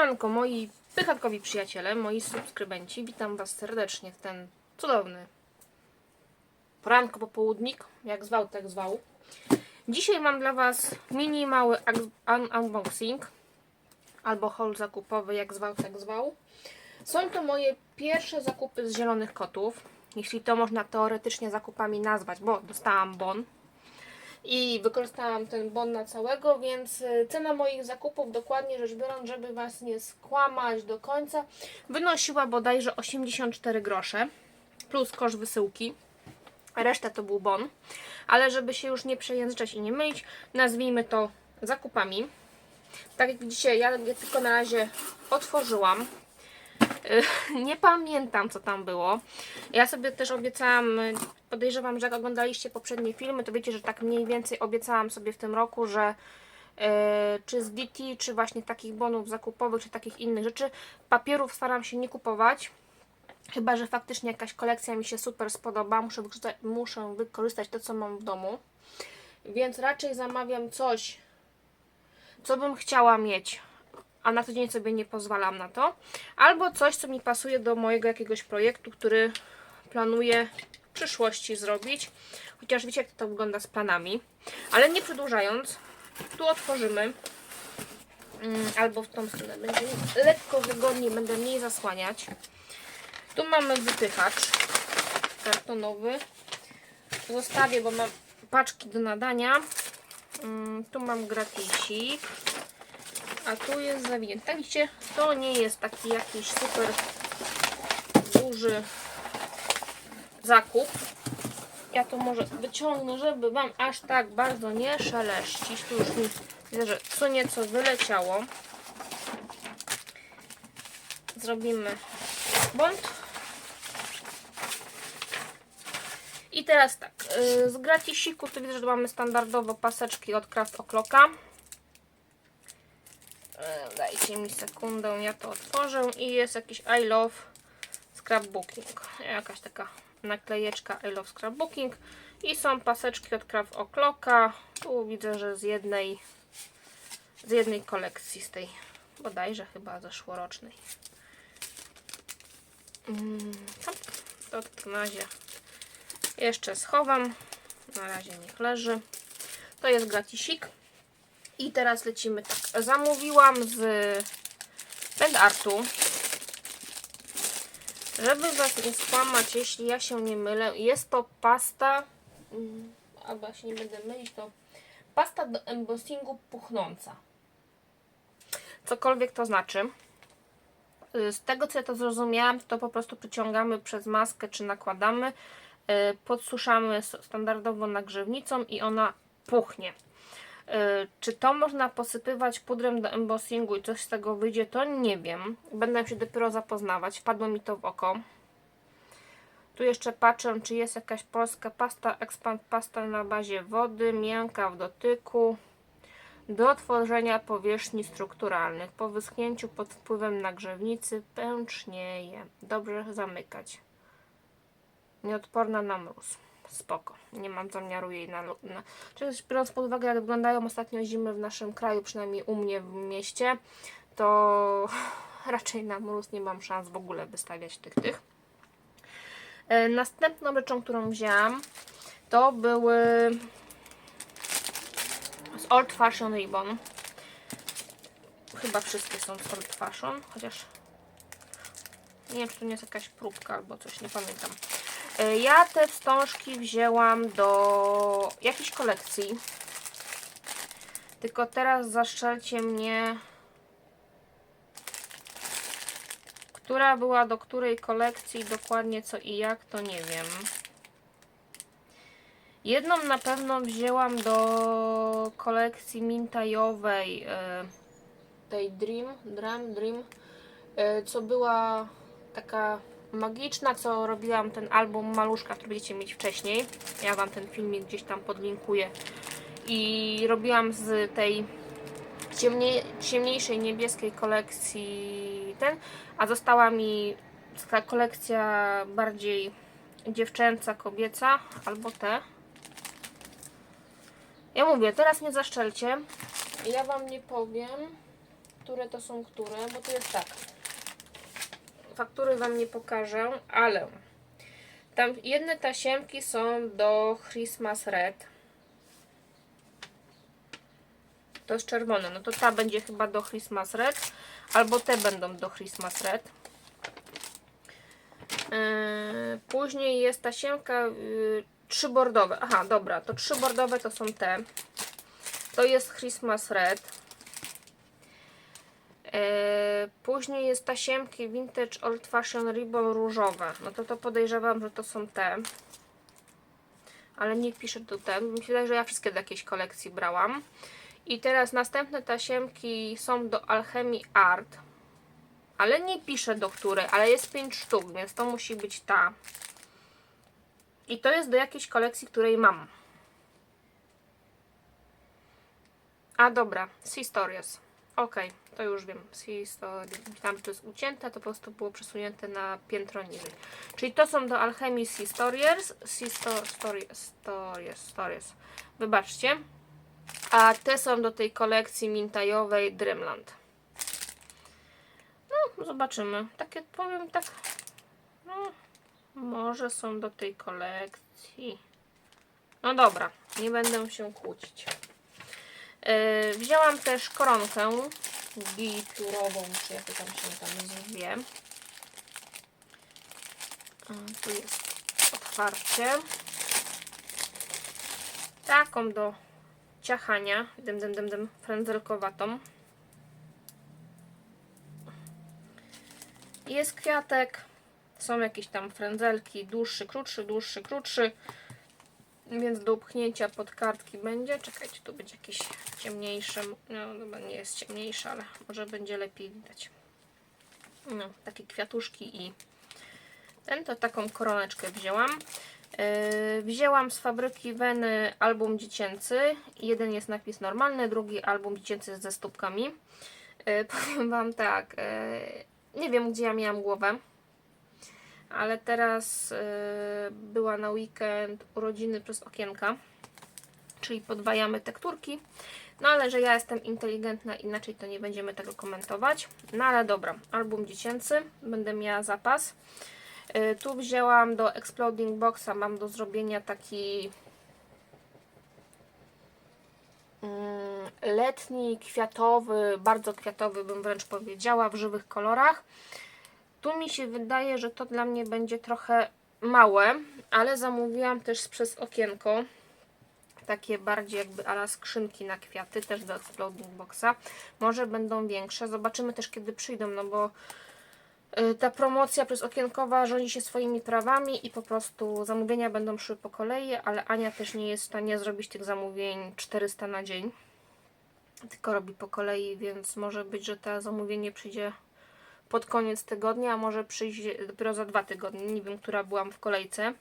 Siemanko, moi pychatkowi przyjaciele, moi subskrybenci, witam Was serdecznie w ten cudowny poranko, popołudnik, jak zwał, tak zwał. Dzisiaj mam dla Was mini mały un unboxing, albo haul zakupowy, jak zwał, tak zwał. Są to moje pierwsze zakupy z zielonych kotów, jeśli to można teoretycznie zakupami nazwać, bo dostałam bon i wykorzystałam ten bon na całego, więc y, cena moich zakupów, dokładnie rzecz biorąc, żeby Was nie skłamać do końca, wynosiła bodajże 84 grosze plus koszt wysyłki. Reszta to był bon, ale żeby się już nie przejęzyczać i nie mylić, nazwijmy to zakupami. Tak jak widzicie, ja je tylko na razie otworzyłam. Nie pamiętam, co tam było. Ja sobie też obiecałam, podejrzewam, że jak oglądaliście poprzednie filmy, to wiecie, że tak mniej więcej obiecałam sobie w tym roku, że y, czy z DT, czy właśnie takich bonów zakupowych, czy takich innych rzeczy, papierów staram się nie kupować. Chyba, że faktycznie jakaś kolekcja mi się super spodoba, muszę muszę wykorzystać to, co mam w domu. Więc raczej zamawiam coś, co bym chciała mieć, a na co dzień sobie nie pozwalam na to. Albo coś, co mi pasuje do mojego jakiegoś projektu, który planuję w przyszłości zrobić. Chociaż wiecie, jak to wygląda z planami. Ale nie przedłużając, tu otworzymy. Mm, Albo w tą stronę będzie lekko wygodniej, będę mniej zasłaniać. Tu mamy wypychacz kartonowy. Zostawię, bo mam paczki do nadania. Mm, Tu mam gratisik. A tu jest zawinięty. Tak widzicie, to nie jest taki jakiś super duży zakup. Ja to może wyciągnę, żeby Wam aż tak bardzo nie szeleścić. Tu już mi widzę, że co nieco wyleciało. Zrobimy bąd. I teraz tak, yy, z gratisiku to widzę, że mamy standardowo paseczki od Craft O'Clocka. Yy, Dajcie mi sekundę, ja to otworzę i jest jakiś I love scrapbooking. Jakaś taka naklejeczka I love scrapbooking. I są paseczki od Craft O'Clocka. Tu widzę, że z jednej z jednej kolekcji, z tej bodajże chyba zeszłorocznej. Mm, to w takim razie jeszcze schowam. Na razie niech leży. To jest gratisik. I teraz lecimy tak. Zamówiłam z Band Artu. Żeby Was nie skłamać, jeśli ja się nie mylę, jest to pasta, mm, albo ja się nie będę mylić, to pasta do embossingu puchnąca. Cokolwiek to znaczy. Y, Z tego co ja to zrozumiałam, to po prostu przyciągamy przez maskę czy nakładamy, y, podsuszamy standardowo nagrzewnicą i ona puchnie. Y, Czy to można posypywać pudrem do embossingu i coś z tego wyjdzie, to nie wiem. Będę się dopiero zapoznawać. Wpadło mi to w oko. Tu jeszcze patrzę, czy jest jakaś polska pasta, expand pasta na bazie wody, miękka w dotyku do tworzenia powierzchni strukturalnych. Po wyschnięciu pod wpływem nagrzewnicy pęcznieje. Dobrze zamykać. Nieodporna na mróz. Spoko. Nie mam zamiaru jej na... na... Chociaż biorąc pod uwagę, jak wyglądają ostatnio zimy w naszym kraju, przynajmniej u mnie w mieście, to raczej na mróz nie mam szans w ogóle wystawiać tych tych. E, Następną rzeczą, którą wzięłam, to były z Old Fashion Ribbon. Chyba wszystkie są z Old Fashion, chociaż nie wiem, czy to nie jest jakaś próbka albo coś, nie pamiętam. E, Ja te wstążki wzięłam do jakiejś kolekcji. Tylko teraz zaszczelcie mnie, która była do której kolekcji, dokładnie co i jak, to nie wiem. Jedną na pewno wzięłam do kolekcji mintajowej e, tej Dream, Dream, Dream, e, co była taka magiczna, co robiłam ten album Maluszka, który będziecie mieć wcześniej. Ja Wam ten filmik gdzieś tam podlinkuję. I robiłam z tej ciemniej, ciemniejszej niebieskiej kolekcji ten, a została mi taka kolekcja bardziej dziewczęca, kobieca, albo te. Ja mówię, teraz nie zaszczelcie. Ja Wam nie powiem, które to są które, bo to jest tak. Faktury Wam nie pokażę, ale tam jedne tasiemki są do Christmas Red. To jest czerwone, no to ta będzie chyba do Christmas Red, albo te będą do Christmas Red. Yy, później jest tasiemka yy, trzybordowe. Aha, dobra, to trzybordowe to są te. To jest Christmas Red. Yy, później jest tasiemki Vintage Old Fashion Ribbon różowe. No to to podejrzewam, że to są te. Ale nie pisze. Mi się wydaje, że ja wszystkie do jakiejś kolekcji brałam. I teraz następne tasiemki są do Alchemii Art. Ale nie pisze do której, ale jest 5 sztuk, więc to musi być ta. I to jest do jakiejś kolekcji, której mam. A dobra, Stories. Ok, to już wiem. Tam to jest ucięte, to po prostu było przesunięte na piętro niżej. Czyli to są do Alchemii Sea Stories. Sea Sto Stories, Stories. Wybaczcie. A te są do tej kolekcji mintajowej Dreamland. No, zobaczymy. Takie powiem tak. No, może są do tej kolekcji. No dobra, nie będę się kłócić. Yy, wzięłam też koronkę bipiórową, czy jak tam się tam zwie. Tu jest otwarcie. Taką do ciachania, dym, dym, dym, dym, frędzelkowatą. Jest kwiatek, są jakieś tam frędzelki, dłuższy, krótszy, dłuższy, krótszy, więc do upchnięcia pod kartki będzie. Czekajcie, tu będzie jakiś ciemniejszy, no chyba nie jest ciemniejszy, ale może będzie lepiej widać. No, takie kwiatuszki i ten to taką koroneczkę wzięłam. Yy, wzięłam z fabryki Weny album dziecięcy. Jeden jest napis normalny, drugi album dziecięcy ze stópkami. Yy, powiem Wam tak, yy, nie wiem gdzie ja miałam głowę, ale teraz była na weekend urodziny przez okienka, czyli podwajamy tekturki. No ale że ja jestem inteligentna, inaczej to nie będziemy tego komentować. No ale dobra, album dziecięcy, będę miała zapas. Y, Tu wzięłam do Exploding Boxa, mam do zrobienia taki mm, letni, kwiatowy, bardzo kwiatowy bym wręcz powiedziała, w żywych kolorach. Tu mi się wydaje, że to dla mnie będzie trochę małe, ale zamówiłam też przez okienko takie bardziej jakby ala skrzynki na kwiaty, też do Exploding Boxa. Może będą większe, zobaczymy też kiedy przyjdą, no bo Y, ta promocja przez okienkowa rządzi się swoimi prawami i po prostu zamówienia będą szły po kolei, ale Ania też nie jest w stanie zrobić tych zamówień 400 na dzień, tylko robi po kolei, więc może być, że to zamówienie przyjdzie pod koniec tygodnia, a może przyjść dopiero za dwa tygodnie. Nie wiem, która byłam w kolejce.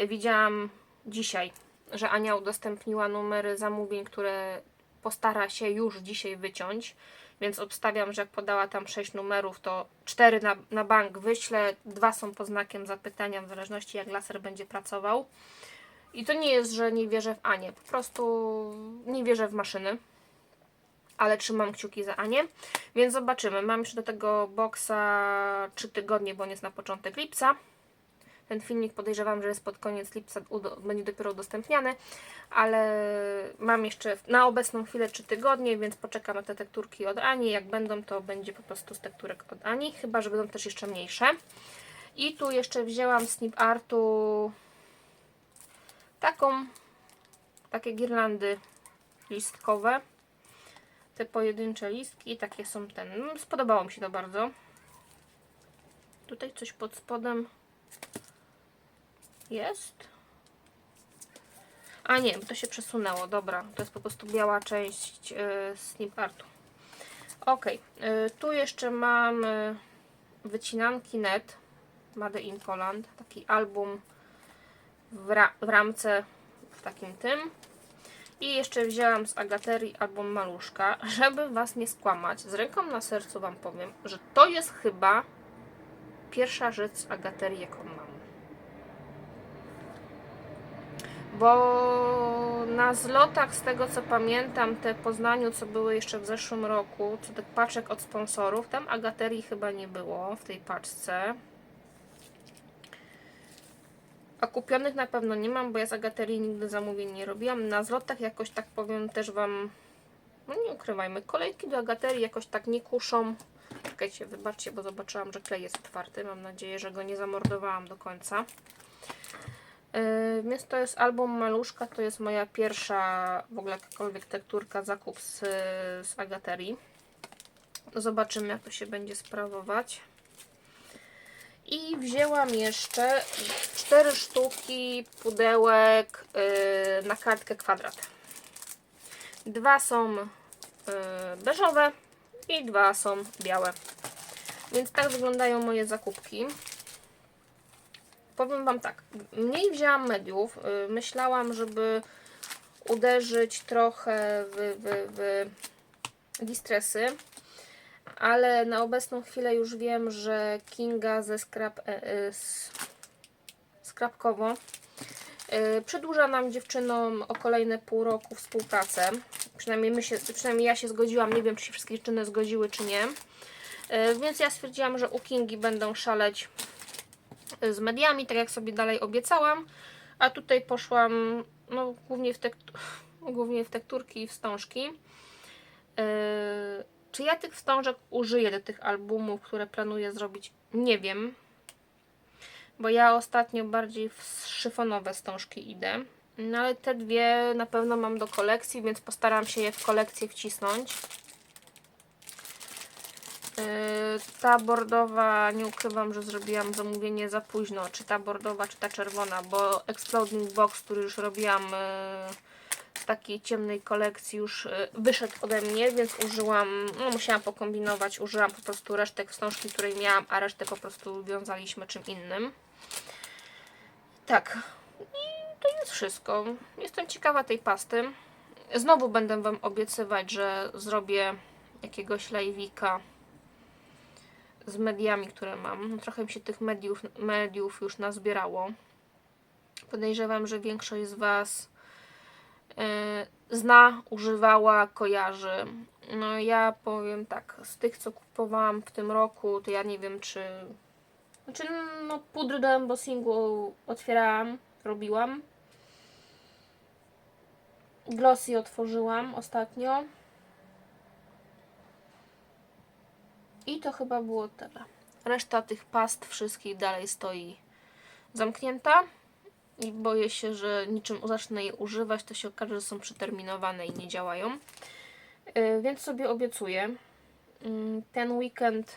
Y, Widziałam dzisiaj, że Ania udostępniła numery zamówień, które postara się już dzisiaj wyciąć więc obstawiam, że jak podała tam 6 numerów, to 4 na, na bank wyślę, dwa są pod znakiem zapytania, w zależności jak laser będzie pracował. I to nie jest, że nie wierzę w Anię, po prostu nie wierzę w maszyny, ale trzymam kciuki za Anię, więc zobaczymy. Mam jeszcze do tego boksa 3 tygodnie, bo on jest na początek lipca. Ten filmik podejrzewam, że jest pod koniec lipca, będzie dopiero udostępniany, ale mam jeszcze na obecną chwilę 3 tygodnie, więc poczekam na te tekturki od Ani. Jak będą, to będzie po prostu z tekturek od Ani, chyba że będą też jeszcze mniejsze. I tu jeszcze wzięłam Snip Artu taką, takie girlandy listkowe. Te pojedyncze listki, takie są ten. No, spodobało mi się to bardzo. Tutaj coś pod spodem jest. A nie, to się przesunęło, dobra. To jest po prostu biała część yy, snip artu. Ok, yy, tu jeszcze mam yy, wycinanki net Made in Poland. Taki album w, ra w ramce w takim tym. I jeszcze wzięłam z Agaterii album Maluszka. Żeby Was nie skłamać, z ręką na sercu Wam powiem, że to jest chyba pierwsza rzecz z Agaterii, jaką mam. Bo na zlotach, z tego co pamiętam, te Poznaniu, co były jeszcze w zeszłym roku, co tych paczek od sponsorów, tam agaterii chyba nie było w tej paczce. A kupionych na pewno nie mam, bo ja z agaterii nigdy zamówień nie robiłam. Na zlotach jakoś tak powiem też Wam, no nie ukrywajmy, kolejki do agaterii jakoś tak nie kuszą. Czekajcie, wybaczcie, bo zobaczyłam, że klej jest otwarty. Mam nadzieję, że go nie zamordowałam do końca. Yy, Więc to jest album Maluszka, to jest moja pierwsza w ogóle jakakolwiek tekturka, zakup z, z Agaterii. Zobaczymy jak to się będzie sprawować. I wzięłam jeszcze cztery sztuki pudełek yy, na kartkę kwadrat. Dwa są yy, beżowe i dwa są białe. Więc tak wyglądają moje zakupki. Powiem Wam tak, mniej wzięłam mediów. y, Myślałam, żeby uderzyć trochę w, w, w distresy, ale na obecną chwilę już wiem, że Kinga ze Scrap, e, e, z Scrapkowo y, przedłuża nam dziewczynom o kolejne pół roku współpracę. Przynajmniej, my się, przynajmniej ja się zgodziłam, nie wiem czy się wszystkie dziewczyny zgodziły czy nie. Więc ja stwierdziłam, że u Kingi będą szaleć z mediami, tak jak sobie dalej obiecałam. A tutaj poszłam no, głównie, w głównie w tekturki i wstążki. Yy, czy ja tych wstążek użyję do tych albumów, które planuję zrobić? Nie wiem. Bo ja ostatnio bardziej w szyfonowe wstążki idę. No ale te dwie na pewno mam do kolekcji, więc postaram się je w kolekcję wcisnąć. Yy, Ta bordowa, nie ukrywam, że zrobiłam zamówienie za późno. Czy ta bordowa, czy ta czerwona, bo Exploding Box, który już robiłam yy, takiej ciemnej kolekcji, już yy, wyszedł ode mnie, więc użyłam, no musiałam pokombinować, użyłam po prostu resztek wstążki, której miałam, a resztę po prostu wiązaliśmy czym innym. Tak. I to jest wszystko. Jestem ciekawa tej pasty. Znowu będę Wam obiecywać, że zrobię jakiegoś live'ika z mediami, które mam. No, trochę mi się tych mediów, mediów już nazbierało. Podejrzewam, że większość z Was zna, używała, kojarzy. No ja powiem tak, z tych co kupowałam w tym roku, to ja nie wiem czy... Znaczy no pudry do embossingu otwierałam, robiłam. Glossy otworzyłam ostatnio. I to chyba było tyle. Reszta tych past wszystkich dalej stoi zamknięta. I boję się, że niczym zacznę je używać, to się okaże, że są przeterminowane i nie działają. Yy, więc sobie obiecuję. Yy, ten weekend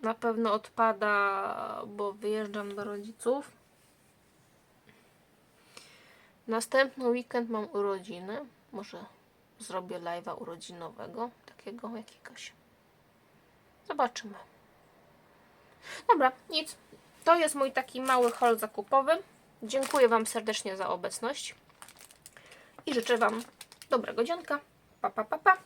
na pewno odpada, bo wyjeżdżam do rodziców. Następny weekend mam urodziny. Może zrobię live'a urodzinowego, takiego jakiegoś. Zobaczymy. Dobra, nic. To jest mój taki mały haul zakupowy. Dziękuję Wam serdecznie za obecność i życzę Wam dobrego dzionka. Pa, pa, pa, pa.